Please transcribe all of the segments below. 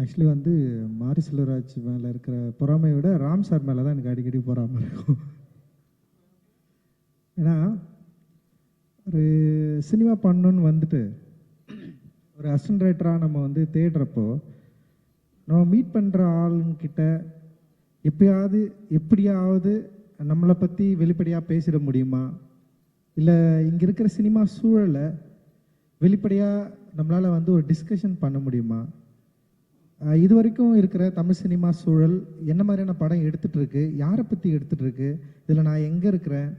Actually வந்து மாரி செல்வராஜ் மேலே இருக்கிற பொறாமையை விட ராம் சார் மேலே தான் எனக்கு அடிக்கடி பொறாமை இருக்கும். ஏன்னா ஒரு சினிமா பண்ணணுன்னு வந்துட்டு ஒரு அசிஸ்டன்ட் ரைட்டராக நம்ம வந்து தேடுறப்போ நம்ம மீட் பண்ணுற ஆளுங்கிட்ட எப்பயாவது எப்படியாவது நம்மளை பற்றி வெளிப்படையாக பேசிட முடியுமா? இல்லை இங்கே இருக்கிற சினிமா சூழலை வெளிப்படையாக நம்மளால் வந்து ஒரு டிஸ்கஷன் பண்ண முடியுமா? இது வரைக்கும் இருக்கிற தமிழ் சினிமா சூழல் என்ன மாதிரியான படம் எடுத்துட்டு யாரை பற்றி எடுத்துகிட்டுருக்கு இதில் நான் எங்கே இருக்கிறேன்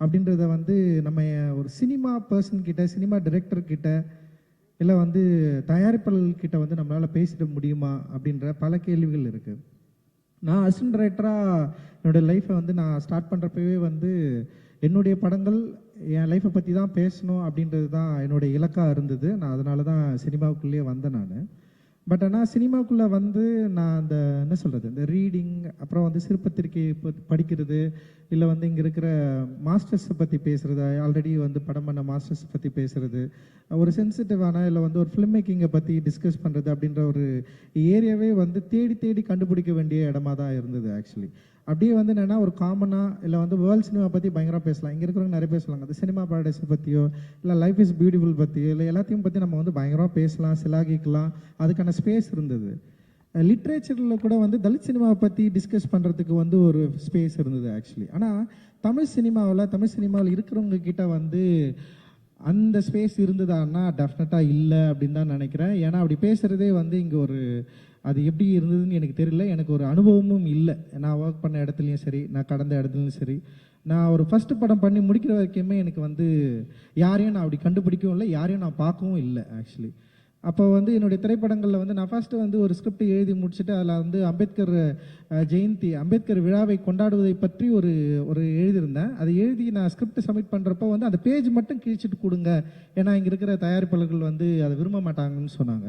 அப்படின்றத வந்து நம்ம ஒரு சினிமா பர்சன் கிட்ட சினிமா டிரெக்டர் கிட்ட இல்லை வந்து தயாரிப்பாளர்கிட்ட வந்து நம்மளால் பேசிட முடியுமா அப்படின்ற பல கேள்விகள் இருக்குது நான் அசிஸ்டன்ட் ரைட்டராக என்னுடைய லைஃப்பை வந்து நான் ஸ்டார்ட் பண்ணுறப்பவே வந்து என்னுடைய படங்கள் என் லைஃப்பை பற்றி தான் பேசணும் அப்படின்றது தான் என்னுடைய இலக்காக இருந்தது. நான் அதனால தான் சினிமாவுக்குள்ளேயே வந்தேன் நான். பட் ஆனால் சினிமாக்குள்ளே வந்து நான் அந்த என்ன சொல்கிறது இந்த ரீடிங் அப்புறம் வந்து சிறுபத்திரிக்கை படிக்கிறது இல்லை வந்து இங்கே இருக்கிற மாஸ்டர்ஸை பற்றி பேசுகிறது ஆல்ரெடி வந்து படம் பண்ண மாஸ்டர்ஸ் பற்றி பேசுகிறது ஒரு சென்சிட்டிவான இல்லை வந்து ஒரு ஃபிலிம் மேக்கிங்கை பற்றி டிஸ்கஸ் பண்ணுறது அப்படின்ற ஒரு ஏரியாவே வந்து தேடி தேடி கண்டுபிடிக்க வேண்டிய இடமா தான் இருந்தது ஆக்சுவலி அப்படியே வந்து என்னென்னா ஒரு காமனாக இல்லை வந்து வேர்ல்ட் சினிமா பற்றி பயங்கரமாக பேசலாம். இங்கே இருக்கிறவங்க நிறைய பேசலாம் அந்த சினிமா பாரடைஸை பற்றியோ இல்லை லைஃப் இஸ் பியூட்டிஃபுல் பற்றியோ இல்லை எல்லாத்தையும் பற்றி நம்ம வந்து பயங்கரமாக பேசலாம் சிலாகிக்கலாம். அதுக்கான ஸ்பேஸ் இருந்தது. லிட்ரேச்சரில் கூட வந்து தலித் சினிமாவை பற்றி டிஸ்கஸ் பண்ணுறதுக்கு வந்து ஒரு ஸ்பேஸ் இருந்தது ஆக்சுவலி ஆனால் தமிழ் சினிமாவில் தமிழ் சினிமாவில் இருக்கிறவங்க கிட்ட வந்து அந்த ஸ்பேஸ் இருந்ததான்னா டெஃபினட்டாக இல்லை அப்படின்னு தான் நினைக்கிறேன். ஏன்னா அப்படி பேசுகிறதே வந்து இங்கே ஒரு அது எப்படி இருந்ததுன்னு எனக்கு தெரியல. எனக்கு ஒரு அனுபவமும் இல்லை. நான் ஒர்க் பண்ண இடத்துலையும் சரி நான் கடந்த இடத்துலையும் சரி. நான் ஒரு ஃபஸ்ட்டு படம் பண்ணி முடிக்கிற வரைக்குமே எனக்கு வந்து யாரையும் நான் அப்படி கண்டுபிடிக்கவும் இல்லை யாரையும் நான் பார்க்கவும் இல்லை ஆக்சுவலி அப்போ வந்து என்னுடைய திரைப்படங்களில் வந்து நான் ஃபஸ்ட்டு வந்து ஒரு ஸ்கிரிப்ட் எழுதி முடிச்சுட்டு அதில் வந்து அம்பேத்கர் ஜெயந்தி அம்பேத்கர் விழாவை கொண்டாடுவதை பற்றி ஒரு ஒரு எழுதியிருந்தேன். அதை எழுதி நான் ஸ்கிரிப்ட் சப்மிட் பண்ணுறப்போ வந்து அந்த பேஜ் மட்டும் கிழிச்சிட்டு கொடுங்க. ஏன்னா இங்கே இருக்கிற தயாரிப்பாளர்கள் வந்து அதை விரும்ப மாட்டாங்கன்னு சொன்னாங்க.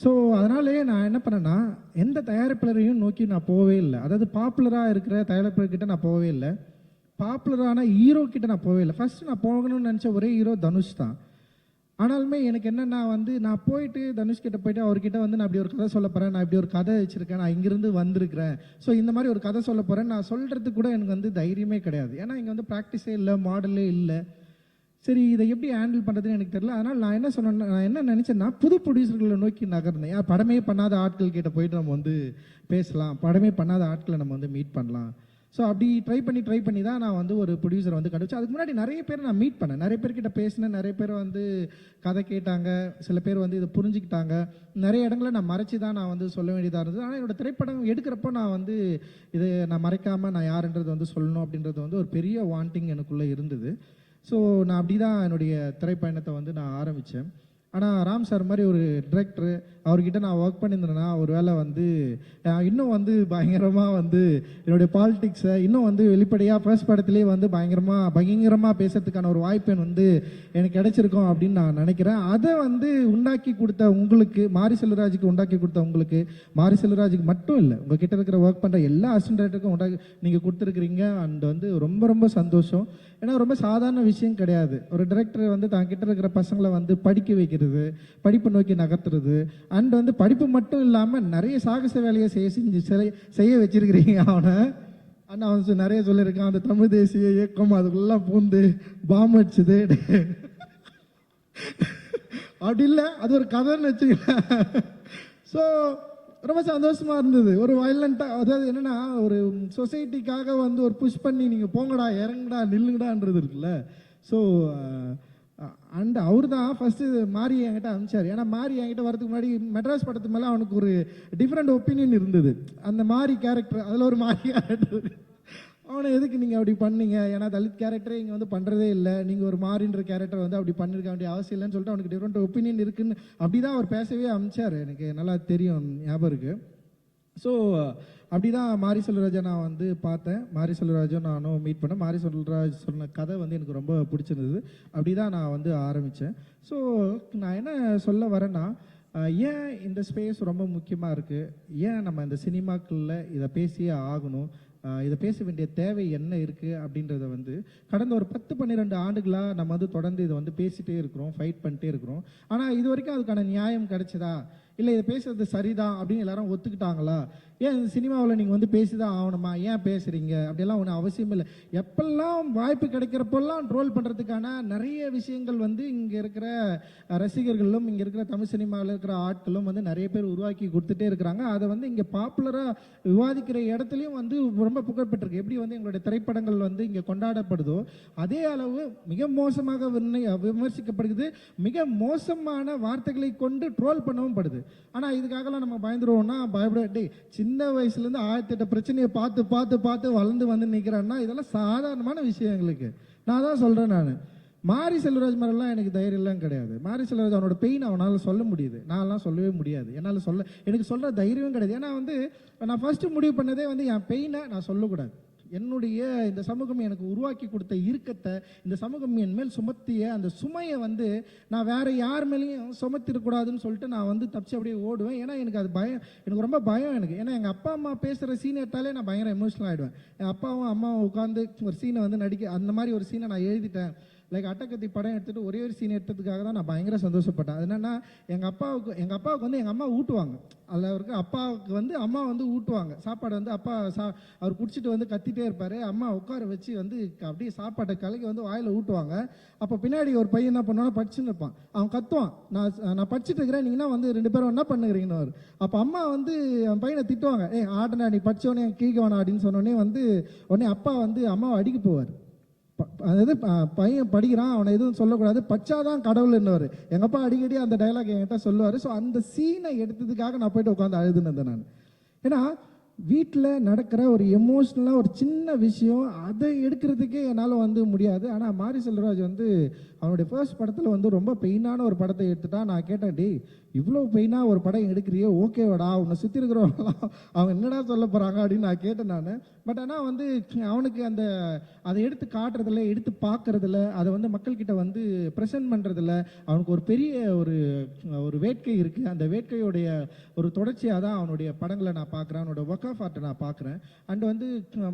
ஸோ அதனாலேயே நான் என்ன பண்ணேன்னா எந்த தயாரிப்பாளரையும் நோக்கி நான் போகவே இல்லை. அதாவது பாப்புலராக இருக்கிற தயாரிப்பாளர்கிட்ட நான் போகவே இல்லை. பாப்புலரான ஹீரோ கிட்ட நான் போகவே இல்லை. ஃபர்ஸ்ட் நான் போகணும்னு நினச்ச ஒரே ஹீரோ தனுஷ் தான். ஆனாலுமே எனக்கு என்னென்னா வந்து நான் போயிட்டு தனுஷ் கிட்ட போயிட்டு அவர்கிட்ட வந்து நான் இப்படி ஒரு கதை சொல்ல போகிறேன் நான் இப்படி ஒரு கதை வச்சுருக்கேன் நான் இங்கேருந்து வந்திருக்கிறேன். ஸோ இந்த மாதிரி ஒரு கதை சொல்ல போகிறேன் நான் சொல்கிறதுக்கு கூட எனக்கு வந்து தைரியமே கிடையாது. ஏன்னா இங்கே வந்து ப்ராக்டிஸே இல்லை மாடலே இல்லை. சரி இதை எப்படி ஹேண்டில் பண்ணுறதுன்னு எனக்கு தெரியல. அதனால் நான் என்ன சொன்னேன்னா நான் என்ன நினச்சேன்னா புது ப்ரொடியூசர்களை நோக்கி நகர்ந்தேன். ஏன் படமே பண்ணாத ஆட்கள் கிட்ட போயிட்டு நம்ம வந்து பேசலாம். படமே பண்ணாத ஆட்களை நம்ம வந்து மீட் பண்ணலாம். ஸோ அப்படி ட்ரை பண்ணி ட்ரை பண்ணி தான் நான் வந்து ஒரு ப்ரொடியூசர் வந்து கிடச்சி அதுக்கு முன்னாடி நிறைய பேர் நான் மீட் பண்ணேன். நிறைய பேர்கிட்ட பேசினேன். நிறைய பேர் வந்து கதை கேட்டாங்க. சில பேர் வந்து இதை புரிஞ்சுக்கிட்டாங்க. நிறைய இடங்களை நான் மறைச்சி தான் நான் வந்து சொல்ல வேண்டியதாக இருந்தது. ஆனால் என்னோட திரைப்படம் எடுக்கிறப்போ நான் வந்து இதை நான் மறைக்காமல் நான் யாருன்றது வந்து சொல்லணும் அப்படின்றது வந்து ஒரு பெரிய வாண்டிங் எனக்குள்ளே இருந்தது. ஸோ நான் அப்படி தான் என்னுடைய திரைப்பயணத்தை வந்து நான் ஆரம்பித்தேன் ஆனால் ராம் சார் மாதிரி ஒரு டிரெக்டரு அவர்கிட்ட நான் ஒர்க் பண்ணியிருந்தேன்னா ஒரு வேளை வந்து இன்னும் வந்து பயங்கரமாக வந்து என்னுடைய பாலிடிக்ஸை இன்னும் வந்து வெளிப்படையாக ஃபர்ஸ்ட் படத்துலேயே வந்து பயங்கரமாக பயங்கரமாக பேசுறதுக்கான ஒரு வாய்ப்பு வந்து எனக்கு கிடைச்சிருக்கும் அப்படின்னு நான் நினைக்கிறேன். அதை வந்து உண்டாக்கி கொடுத்த உங்களுக்கு மாரி செல்வராஜுக்கு உண்டாக்கி கொடுத்த உங்களுக்கு மாரி செல்வராஜுக்கு மட்டும் இல்லை உங்கள் கிட்ட இருக்கிற ஒர்க் பண்ணுற எல்லா அசிஸ்டன்ட்டுக்கும் உண்டாக்கி நீங்கள் கொடுத்துருக்குறீங்க அண்ட் வந்து ரொம்ப ரொம்ப சந்தோஷம். ஏன்னா ரொம்ப சாதாரண விஷயம் கிடையாது. ஒரு டைரக்டர் வந்து தான் கிட்ட இருக்கிற பசங்களை வந்து படிக்க வைக்கிறது படிப்பு நோக்கி நகர்த்துறது அண்ட் வந்து படிப்பு மட்டும் இல்லாமல் நிறைய சாகச வேலையை செய்ய செஞ்சு செய்ய செய்ய வச்சிருக்கிறீங்க அவனை. அண்ட் அவன் நிறைய சொல்லியிருக்கான் அந்த தமிழ் தேசிய இயக்கம் அதுக்குள்ளெல்லாம் பூந்து பாம் அடிச்சுது. அப்படி இல்லை அது ஒரு கதைன்னு வச்சுக்கல ஸோ ரொம்ப சந்தோஷமாக இருந்தது. ஒரு வயலண்ட்டாக அதாவது என்னன்னா ஒரு சொசைட்டிக்காக வந்து ஒரு புஷ் பண்ணி நீங்கள் போங்கடா இறங்குடா நில்லுங்கடான்றது இருக்குல்ல. ஸோ அண்ட் அவர் தான் ஃபஸ்ட்டு மாறி என்கிட்ட அனுப்பிச்சார். ஏன்னா மாறி என்கிட்ட வரதுக்கு முன்னாடி மெட்ராஸ் படத்து மேலே அவனுக்கு ஒரு டிஃப்ரெண்ட் ஒப்பீனியன் இருந்தது. அந்த மாறி கேரக்டர் அதில் ஒரு மாறி கேரக்டர் அவனை எதுக்கு நீங்கள் அப்படி பண்ணீங்க? ஏன்னா தலித் கேரக்டரே இங்கே வந்து பண்ணுறதே இல்லை. நீங்கள் ஒரு மாறின்ற கேரக்டர் வந்து அப்படி பண்ணிருக்க வேண்டிய அவசியம் இல்லைன்னு சொல்லிட்டு அவனுக்கு டிஃப்ரெண்ட் ஒப்பீனியன் இருக்குன்னு அப்படி தான் அவர் பேசவே அமிச்சார் எனக்கு நல்லா தெரியும் ஞாபகம் இருக்குது ஸோ அப்படி தான் மாரி செல்வராஜா நான் வந்து பார்த்தேன். மாரி செல்வராஜும் நானும் மீட் பண்ணேன் மாரி செல்வராஜ் சொன்ன கதை வந்து எனக்கு ரொம்ப பிடிச்சிருந்தது. அப்படி தான் நான் வந்து ஆரம்பித்தேன் ஸோ நான் என்ன சொல்ல வரேன்னா ஏன் இந்த ஸ்பேஸ் ரொம்ப முக்கியமாக இருக்குது ஏன் நம்ம இந்த சினிமாக்களில் இதை பேசியே ஆகணும்? இதை பேச வேண்டிய தேவை என்ன இருக்குது அப்படின்றத வந்து கடந்த ஒரு பத்து பன்னிரெண்டு ஆண்டுகளாக நம்ம வந்து தொடர்ந்து இதை வந்து பேசிகிட்டே இருக்கிறோம் ஃபைட் பண்ணிட்டே இருக்கிறோம். ஆனால் இது வரைக்கும் அதுக்கான நியாயம் கிடைச்சதா? இல்லை இதை பேசுறது சரிதான் அப்படின்னு எல்லாரும் ஒத்துக்கிட்டாங்களா? ஏன் சினிமாவில் நீங்கள் வந்து பேசிதான் ஆகணுமா? ஏன் பேசுறீங்க? அப்படிலாம் ஒன்றும் அவசியம் இல்லை. எப்பெல்லாம் வாய்ப்பு கிடைக்கிறப்பெல்லாம் ட்ரோல் பண்ணுறதுக்கான நிறைய விஷயங்கள் வந்து இங்கே இருக்கிற ரசிகர்களும் இங்கே இருக்கிற தமிழ் சினிமாவில் இருக்கிற ஆட்களும் வந்து நிறைய பேர் உருவாக்கி கொடுத்துட்டே இருக்கிறாங்க. அதை வந்து இங்கே பாப்புலராக விவாதிக்கிற இடத்துலையும் வந்து ரொம்ப புகழ்பெற்றிருக்கு எப்படி வந்து எங்களுடைய திரைப்படங்கள் வந்து இங்கே கொண்டாடப்படுதோ அதே அளவு மிக மோசமாக விமர்சிக்கப்படுகிறது. மிக மோசமான வார்த்தைகளை கொண்டு ட்ரோல் பண்ணவும் படுது. ஆனால் இதுக்காகலாம் நம்ம பயந்துருவோம்னா பயப்பட டே சின்ன வயசுலேருந்து ஆயிரத்தெட்ட பிரச்சனையை பார்த்து பார்த்து பார்த்து வளர்ந்து வந்து நிற்கிறான்னா இதெல்லாம் சாதாரணமான விஷயம் எங்களுக்கு. நான் தான் சொல்கிறேன் நான். மாரி செல்வராஜ் மாதிரிலாம் எனக்கு தைரியம்லாம் கிடையாது. மாரி செல்வராஜ் அவனோட பெயின் அவனால் சொல்ல முடியுது. நான்லாம் சொல்லவே முடியாது. என்னால் சொல்ல எனக்கு சொல்கிற தைரியம் கிடையாது. ஏன்னா வந்து நான் ஃபஸ்ட்டு முடிவு பண்ணதே வந்து என் பெயினை நான் சொல்லக்கூடாது. என்னுடைய இந்த சமூகம் எனக்கு உருவாக்கி கொடுத்த இறுக்கத்தை இந்த சமூகம் என் மேல் சுமத்திய அந்த சுமையை வந்து நான் வேற யார் மேலேயும் சுமத்திடக்கூடாதுன்னு சொல்லிட்டு நான் வந்து தப்பிச்சு அப்படியே ஓடுவேன். ஏன்னா எனக்கு அது பயம் எனக்கு ரொம்ப பயம் எனக்கு. ஏன்னா எங்கள் அப்பா அம்மா பேசுகிற சீன் எடுத்தாலே நான் பயங்கர எமோஷனல் ஆகிடுவேன் என் அப்பாவும் அம்மாவும் உட்காந்து ஒரு சீனை வந்து நடிக்க அந்த மாதிரி ஒரு சீனை நான் எழுதிட்டேன். லைக் அட்டக்கத்தி படம் எடுத்துட்டு ஒரே ஒரு சீன் எடுத்ததுக்காக தான் நான் பயங்கர சந்தோஷப்பட்டேன். அது என்னன்னா எங்கள் அப்பாவுக்கு எங்கள் அப்பாவுக்கு வந்து எங்கள் அம்மா ஊட்டுவாங்க. அதில் அவருக்கு அப்பாவுக்கு வந்து அம்மா வந்து ஊட்டுவாங்க. சாப்பாடு வந்து அப்பா சா அவர் குடிச்சிட்டு வந்து கத்திட்டே இருப்பார். அம்மா உட்கார வச்சு வந்து அப்படியே சாப்பாட்டை கலக்கி வந்து வாயில் ஊட்டுவாங்க. அப்போ பின்னாடி ஒரு பையன் என்ன பண்ணுவானா படிச்சுன்னு இருப்பான். அவன் கத்துவான். நான் நான் படிச்சுட்டு இருக்கிறேன். நீங்கன்னா வந்து ரெண்டு பேரும் என்ன பண்ணுகிறீங்கன்னு அவர். அப்போ அம்மா வந்து அவன் பையனை திட்டுவாங்க. ஏ ஆடனா நீ படித்தோடனே கீழ்க்க வேணாம் அப்படின்னு சொன்னோடனே வந்து உடனே அப்பா வந்து அம்மாவை அடிக்க போவார். அதாவது ப- பையன் படிக்கிறான் அவனை எதுவும் சொல்லக்கூடாது. பச்சாதான் கடவுள்ன்னுவார். எங்கப்பா எங்கள் அப்பா அடிக்கடி அந்த டைலாக் என்கிட்ட சொல்லுவார். ஸோ அந்த சீனை எடுத்ததுக்காக நான் போயிட்டு உட்காந்து அழுதுனேன் நான். ஏன்னா வீட்டில் நடக்கிற ஒரு எமோஷ்னலாக ஒரு சின்ன விஷயம் அதை எடுக்கிறதுக்கே என்னால் வந்து முடியாது. ஆனால் மாரி செல்வராஜ் வந்து அவனுடைய ஃபர்ஸ்ட் படத்தில் வந்து ரொம்ப பெயினான ஒரு படத்தை எடுத்துட்டா நான் கேட்டேன் டேய் இவ்வளோ பெயினாக ஒரு படம் எடுக்கிறியே? ஓகேவாடா உன்னை சுற்றி இருக்கிறவங்களாம் அவங்க என்னடா சொல்ல போகிறாங்க அப்படின்னு நான் கேட்டேன் நான். பட் ஆனால் வந்து அவனுக்கு அந்த அதை எடுத்து காட்டுறதில்ல எடுத்து பார்க்குறதில்ல அதை வந்து மக்கள்கிட்ட வந்து ப்ரெசென்ட் பண்ணுறதுல அவனுக்கு ஒரு பெரிய ஒரு ஒரு வேட்கை இருக்குது அந்த வேட்கையுடைய ஒரு தொடர்ச்சியாக தான் அவனுடைய படங்களை நான் பார்க்குறேன். அவனோட ஒர்க் ஆஃப் ஆர்ட்டை நான் பார்க்குறேன். அண்ட் வந்து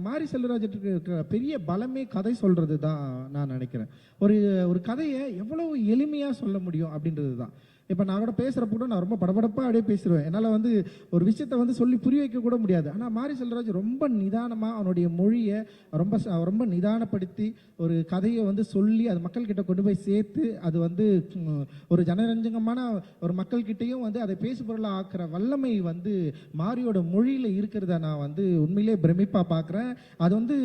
மாரி செல்வராஜுக்கு இருக்கிற பெரிய பலமே கதை சொல்கிறது தான் நான் நினைக்கிறேன். ஒரு ஒரு கதை கதையை எவ்வளவு எளிமையாக சொல்ல முடியும் அப்படின்றது தான் இப்போ நான் கூட பேசுகிறப்ப கூட நான் ரொம்ப படபடப்பாக அப்படியே பேசிடுவேன் என்னால் வந்து ஒரு விஷயத்தை வந்து சொல்லி புரிய வைக்க கூட முடியாது. ஆனால் மாரி செல்வராஜ் ரொம்ப நிதானமாக அவனுடைய மொழியை ரொம்ப ரொம்ப நிதானப்படுத்தி ஒரு கதையை வந்து சொல்லி அது மக்கள்கிட்ட கொண்டு போய் சேர்த்து அது வந்து ஒரு ஜனரஞ்சகமான ஒரு மக்கள்கிட்டயும் வந்து அதை பேசுபொருளாக ஆக்குற வல்லமை வந்து மாரியோட மொழியில் இருக்கிறத நான் வந்து உண்மையிலே பிரமிப்பாக பார்க்குறேன் அது வந்து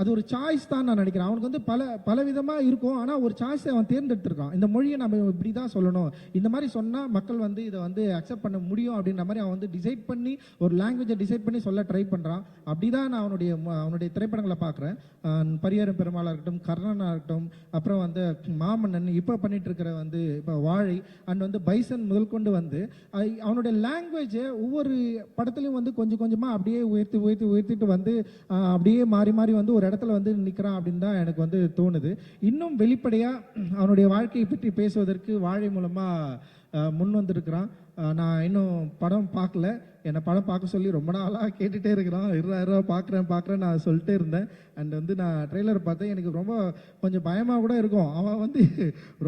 அது ஒரு சாய்ஸ் தான் நான் நினைக்கிறேன். அவனுக்கு வந்து பல பல விதமாக இருக்கும். ஆனால் ஒரு சாய்ஸை அவன் தேர்ந்தெடுத்திருக்கான். இந்த மொழியை நம்ம இப்படி தான் சொல்லணும். இந்த மாதிரி சொன்னால் மக்கள் வந்து இதை வந்து அக்செப்ட் பண்ண முடியும் அப்படின்ற மாதிரி அவன் வந்து டிசைட் பண்ணி ஒரு லாங்குவேஜை டிசைட் பண்ணி சொல்ல ட்ரை பண்ணுறான் அப்படி தான் நான் அவனுடைய அவனுடைய திரைப்படங்களை பார்க்குறேன். பரியாரம் பெருமாளாக இருக்கட்டும் கர்ணனாக இருக்கட்டும் அப்புறம் வந்து மாமன்னன் இப்போ பண்ணிட்டு இருக்கிற வந்து இப்போ வாழை அண்ட் வந்து பைசன் முதல் கொண்டு வந்து அவனுடைய லாங்குவேஜை ஒவ்வொரு படத்துலையும் வந்து கொஞ்சம் கொஞ்சமாக அப்படியே உயர்த்தி உயர்த்தி உயர்த்திட்டு வந்து அப்படியே மாறி மாறி வந்து வந்து ஒரு இடத்துல வந்து நிற்கிறான் அப்படின்னு தான் எனக்கு வந்து தோணுது. இன்னும் வெளிப்படையாக அவனுடைய வாழ்க்கையை பற்றி பேசுவதற்கு வாழை மூலமாக முன் வந்திருக்கிறான். நான் இன்னும் படம் பார்க்கல. என்னை படம் பார்க்க சொல்லி ரொம்ப நாளாக கேட்டுகிட்டே இருக்கிறான். இருபா இருபா பார்க்குறேன் பார்க்குறேன் நான் சொல்லிட்டே இருந்தேன். அண்ட் வந்து நான் ட்ரெய்லர் பார்த்தேன். எனக்கு ரொம்ப கொஞ்சம் பயமாக கூட இருக்கும். அவன் வந்து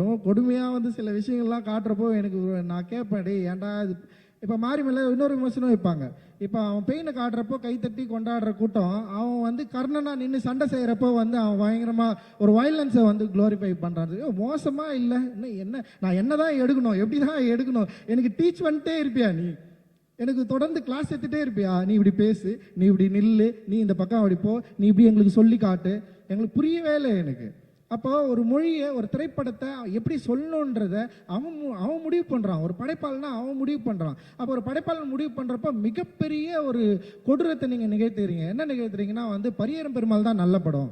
ரொம்ப கொடுமையாக வந்து சில விஷயங்கள்லாம் காட்டுறப்போ எனக்கு நான் கேட்பேன் டே ஏன்டா இது இப்போ மாறி மேலே இன்னொரு விமர்சனம் வைப்பாங்க. இப்போ அவன் பெயினை காட்டுறப்போ கைத்தட்டி கொண்டாடுற கூட்டம் அவன் வந்து கர்ணனா நின்று சண்டை செய்கிறப்போ வந்து அவன் பயங்கரமாக ஒரு வயலன்ஸை வந்து க்ளோரிஃபை பண்ணுறான் மோசமாக இல்லை. என்ன என்ன நான் என்ன தான் எடுக்கணும்? எப்படி தான் எடுக்கணும்? எனக்கு டீச் பண்ணிட்டே இருப்பியா நீ? எனக்கு தொடர்ந்து கிளாஸ் எடுத்துகிட்டே இருப்பியா? நீ இப்படி பேசு நீ இப்படி நில்லு நீ இந்த பக்கம் அப்படி போ நீ இப்படி எங்களுக்கு சொல்லி காட்டு. எங்களுக்கு புரியவே இல்லை எனக்கு. அப்போ ஒரு மொழியை ஒரு திரைப்படத்தை எப்படி சொல்லணுன்றத அவன் மு- அவன் முடிவு பண்ணுறான் ஒரு படைப்பாளனா அவன் முடிவு பண்ணுறான் அப்போ ஒரு படைப்பாளன் முடிவு பண்ணுறப்ப மிகப்பெரிய ஒரு கொடூரத்தை நீங்கள் நிகழ்த்துறீங்க. என்ன நிகழ்த்துறீங்கன்னா வந்து பரியரம் பெருமாள் தான் நல்ல படம்.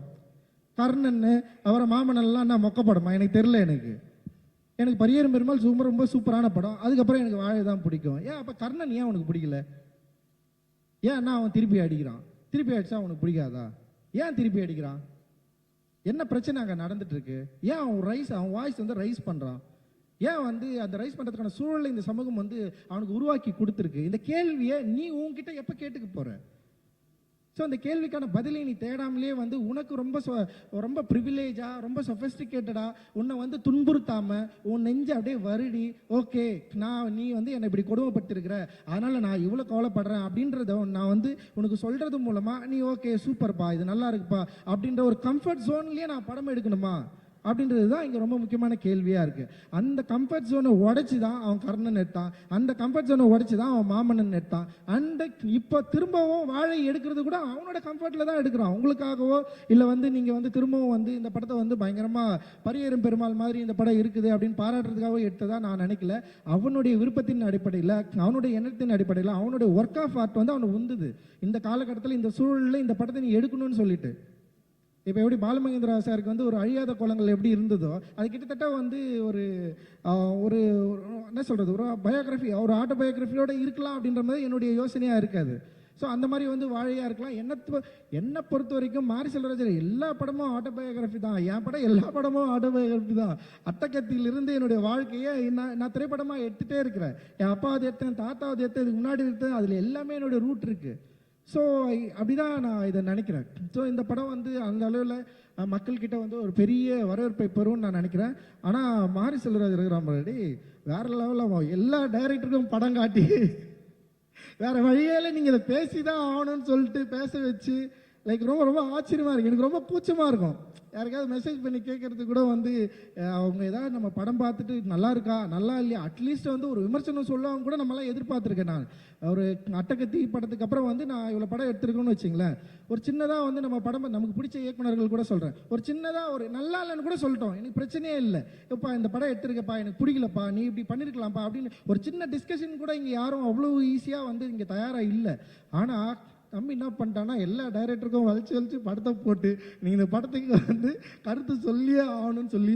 கர்ணன்னு அவரை மாமனெல்லாம் நான் மொக்க படமா? எனக்கு தெரில எனக்கு. எனக்கு பரியரும் பெருமாள் சூப்பர் ரொம்ப சூப்பரான படம். அதுக்கப்புறம் எனக்கு வாழை தான் பிடிக்கும். ஏன் அப்போ கர்ணன் ஏன் அவனுக்கு பிடிக்கல? ஏன் அண்ணா அவன் திருப்பி அடிக்கிறான்? திருப்பி அடிச்சா அவனுக்கு பிடிக்காதா? ஏன் திருப்பி அடிக்கிறான்? என்ன பிரச்சனை அங்கே நடந்துட்டு இருக்கு ஏன் அவன் ரைஸ் அவன் வாய்ஸ் வந்து ரைஸ் பண்ணுறான் ஏன் வந்து அந்த ரைஸ் பண்ணுறதுக்கான சூழலை இந்த சமூகம் வந்து அவனுக்கு உருவாக்கி கொடுத்துருக்கு? இந்த கேள்வியை நீ உன்கிட்ட எப்போ கேட்டுக்க போகிற ஸோ அந்த கேள்விக்கான பதிலை நீ தேடாமலே வந்து உனக்கு ரொம்ப ரொம்ப ப்ரிவிலேஜா ரொம்ப சொஃபஸ்டிகேட்டடா உன்னை வந்து துன்புறுத்தாம உன் நெஞ்சு அப்படியே வருடி ஓகே நான் நீ வந்து என்னை இப்படி கொடுமைப்படுத்திருக்கிற அதனால நான் இவ்வளோ கவலைப்படுறேன் அப்படின்றத நான் வந்து உனக்கு சொல்றது மூலமா நீ ஓகே சூப்பர்ப்பா இது நல்லா இருக்குப்பா அப்படின்ற ஒரு கம்ஃபர்ட் ஜோன்லயே நான் படம் எடுக்கணுமா? அப்படின்றது தான் இங்கே ரொம்ப முக்கியமான கேள்வியாக இருக்குது அந்த கம்ஃபர்ட் ஜோனை உடைச்சி தான் அவன் கர்ணன் எடுத்தான் அந்த கம்ஃபர்ட் ஜோனை உடைச்சி தான் அவன் மாமன்னன் எடுத்தான் அந்த இப்போ திரும்பவும் வாழை எடுக்கிறது கூட அவனோட கம்ஃபர்ட்டில் தான் எடுக்கிறான். உங்களுக்காகவோ இல்லை வந்து நீங்கள் வந்து திரும்பவும் வந்து இந்த படத்தை வந்து பயங்கரமாக பரியேறும் பெருமாள் மாதிரி இந்த படம் இருக்குது அப்படின்னு பாராட்டுறதுக்காக எடுத்ததாக நான் நினைக்கல. அவனுடைய விருப்பத்தின் அடிப்படையில் அவனுடைய எண்ணத்தின் அடிப்படையில் அவனுடைய ஒர்க் ஆஃப் ஆர்ட் வந்து அவனை உந்துது. இந்த காலகட்டத்தில் இந்த சூழலில் இந்த படத்தை நீ எடுக்கணும்னு சொல்லிட்டு. இப்போ எப்படி பாலமகேந்திரா சாருக்கு வந்து ஒரு அழியாத குளங்கள் எப்படி இருந்ததோ அது கிட்டத்தட்ட வந்து ஒரு ஒரு என்ன சொல்கிறது ஒரு பயோகிராஃபி ஒரு ஆட்டோபயோகிராஃபியோட இருக்கலாம் அப்படின்ற மாதிரி என்னுடைய யோசனையாக இருக்காது. ஸோ அந்த மாதிரி வந்து வாழையாக இருக்கலாம். என்ன என்னை பொறுத்த வரைக்கும் மாரி செல்வராஜர் எல்லா படமும் ஆட்டோபயோகிராஃபி தான். என் படம் எல்லா படமும் ஆட்டோபயோகிராஃபி தான். அட்டக்கத்திலிருந்து என்னுடைய வாழ்க்கையை நான் நான் திரைப்படமாக எடுத்துகிட்டே இருக்கிறேன். என் அப்பாவது எடுத்தேன் தாத்தாவது எடுத்தேன் இதுக்கு முன்னாடி எடுத்தேன் அதில் எல்லாமே என்னுடைய ரூட் இருக்குது ஸோ அப்படிதான் நான் இதை நினைக்கிறேன். ஸோ இந்த படம் வந்து அந்த அளவில் மக்கள்கிட்ட வந்து ஒரு பெரிய வரவேற்பை பெறும்னு நான் நினைக்கிறேன். ஆனால் மாரி செல்வராஜ் இருக்கிற மாதிரி வேறு லெவலில் எல்லா டைரக்டருக்கும் படம் காட்டி வேறு வழியால நீங்கள் இதை பேசி தான் ஆகணும்னு சொல்லிட்டு பேச வச்சு லைக் ரொம்ப ரொம்ப ஆச்சரியமாக இருக்கு. எனக்கு ரொம்ப பூச்சமாக இருக்கும். யாருக்காவது மெசேஜ் பண்ணி கேட்கறது கூட வந்து அவங்க ஏதாவது நம்ம படம் பார்த்துட்டு நல்லா இருக்கா நல்லா இல்லையா? அட்லீஸ்ட் வந்து ஒரு விமர்சனம் சொல்லுவாங்க கூட நம்மளாம் எதிர்பார்த்துருக்கேன் நான். ஒரு அட்டகத்தி படத்துக்கு அப்புறம் வந்து நான் இவ்வளோ படம் எடுத்திருக்கேன்னு வச்சுங்களேன். ஒரு சின்னதாக வந்து நம்ம படம் நமக்கு பிடிச்ச இயக்குனர்கள் கூட சொல்கிறேன் ஒரு சின்னதாக ஒரு நல்லா இல்லைன்னு கூட சொல்லிட்டோம். எனக்கு பிரச்சனையே இல்லை. இப்போ இந்த படம் எடுத்திருக்கப்பா எனக்கு பிடிக்கலப்பா நீ இப்படி பண்ணியிருக்கலாம்ப்பா அப்படின்னு ஒரு சின்ன டிஸ்கஷன் கூட இங்கே யாரும் அவ்வளோ ஈஸியாக வந்து இங்கே தயாராக இல்லை. ஆனால் தம்பி என்ன பண்ணிட்டான்னா எல்லா டைரக்டருக்கும் வலிச்சு வலிச்சு படத்தை போட்டு நீங்கள் இந்த படத்துக்கு வந்து கருத்து சொல்லியே ஆகணும்னு சொல்லி